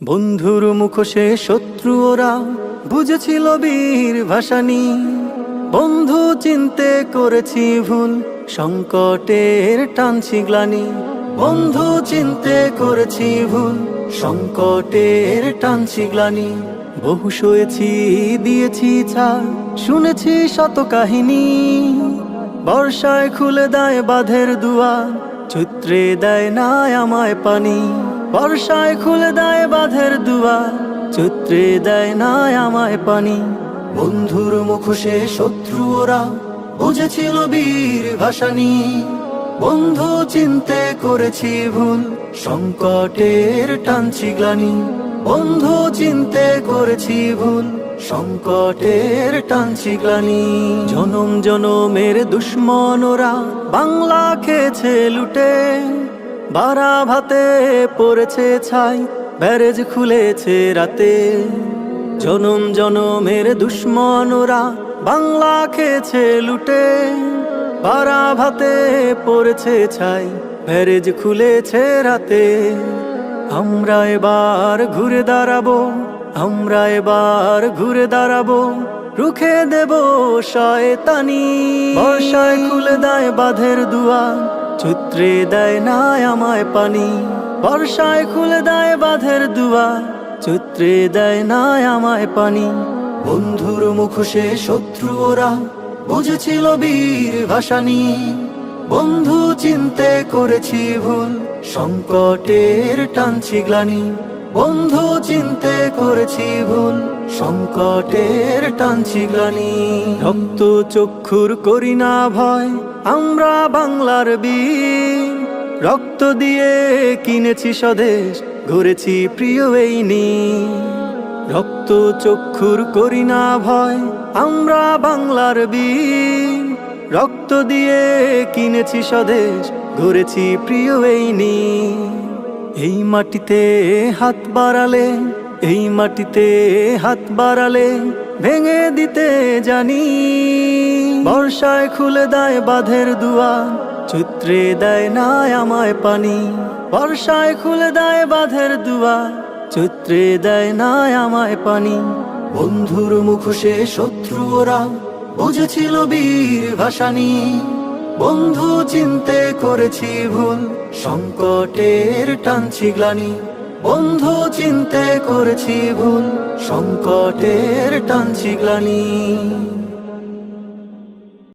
বন্ধুর মুখোশে শত্রু ওরা, বুঝেছিল বীর ভাসানি। বন্ধু চিনতে করেছি ভুল, সংকটের টানছি গ্লানি বন্ধু চিনতে করেছি ভুল, সংকটের টানছি গ্লানি বহু শুয়েছি দিয়েছি ছাড়, শুনেছি শত কাহিনী। বর্ষায় খুলে দেয় বাঁধের দুয়া চৈত্রে দেয় না আমায় পানি। বর্ষায় খুলে দেয় বাঁধের দুয়ার চৈত্রে দেয় না আমায় পানি। বন্ধুর মুখোশে শত্রু ওরা, বুঝেছিল বীর ভাসানি। বন্ধু চিনতে করেছি ভুল, সংকটের টানছি গ্লানি। বন্ধু চিনতে করেছি ভুল, সংকটের টানছি গ্লানি। জনম জনমের দুশ্মনরা বাংলা খেয়েছে লুটে। বারা ভাতে পড়েছে ছাই, ব্যারেজ খুলেছে রাতে। জনম জনমের দুশ্মনরা বাংলা খেয়েছে লুটে। বারা ভাতে পড়েছে ছাই, ব্যারেজ খুলেছে রাতে। আমরা এবার ঘুরে দাঁড়াবো, আমরা এবার ঘুরে দাঁড়াবো, রুখে দেব শয়তানি। বর্ষায় খুলে দেয় বাঁধের দুয়ার চৈত্রে দেয় না আমায় পানি, বর্ষায় খুলে দেয় বাঁধের দুয়ার। চৈত্রে দেয় না আমায় পানি, বন্ধুর মুখোশে শত্রু ওরা। বুঝেছিল বীর ভাসানি, বন্ধু চিনতে করেছি ভুল। সংকটের টানছি গ্লানি, বন্ধু চিনতে করেছি ভুল। সংকটের টানছি গ্লানি। রক্ত চক্ষুর করি না ভয় আমরা বাংলার বীর রক্ত দিয়ে কিনেছি স্বদেশ, ঘুরেছি প্রিয় এই নীর। রক্ত চক্ষুর করি না ভয়, আমরা বাংলার বীর রক্ত দিয়ে কিনেছি স্বদেশ, ঘুরেছি প্রিয় এই নীর। এই মাটিতে হাত বাড়ালে এই মাটিতে হাত বাড়ালে ভেঙে দিতে জানি। বর্ষায় খুলে দেয় বাঁধের দুয়ার চৈত্রে দেয় না আমায় পানি। বর্ষায় খুলে দেয় বাঁধের দুয়ার চৈত্রে দেয় না আমায় পানি। বন্ধুর মুখোশে শত্রু ওরা, বুঝেছিল বীর ভাসানি। বন্ধু চিনতে করেছি ভুল, সংকটের টানছি গ্লানি। বন্ধু চিনতে করেছি ভুল সংকটের টানছি গ্লানি।